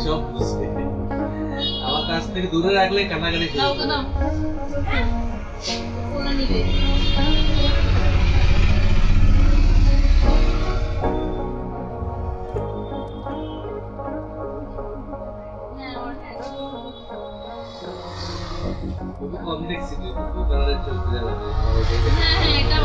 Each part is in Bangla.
সব খুশি আমার কাছ থেকে দূরে রাখলে কান্নাকাটি শুরু দাও তো করে। দাও কোনা নিবে হ্যাঁ, আমার কাছে। খুবই কম দেখছি তুই তুই কালারের চোখ দিয়ে লাগে হ্যাঁ হ্যাঁ এটা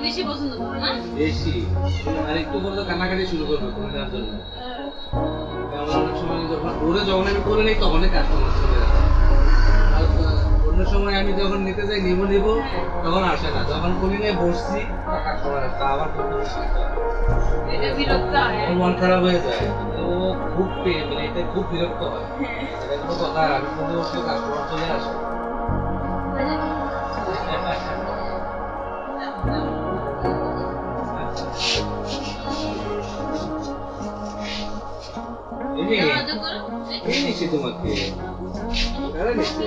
বেশি পছন্দ তো কান্নাকাটি শুরু করবে তুমি যার জন্য আমি করে নিই, তখনই কাজ চলে অন্য সময় আমি যখন নিতে যাই নিব নিব তখন আসে না। যখন কোনি নিয়ে বসছি আবার মন খারাপ হয়ে যায়। ও খুব মানে এটা খুব বিরক্ত হয়। এটা কোনো কথা আমি কোনো কাস্টমার চলে আসে। এই যে, যোগাযোগ করো এই নিচ্ছি তোমাকে। নিচ্ছি।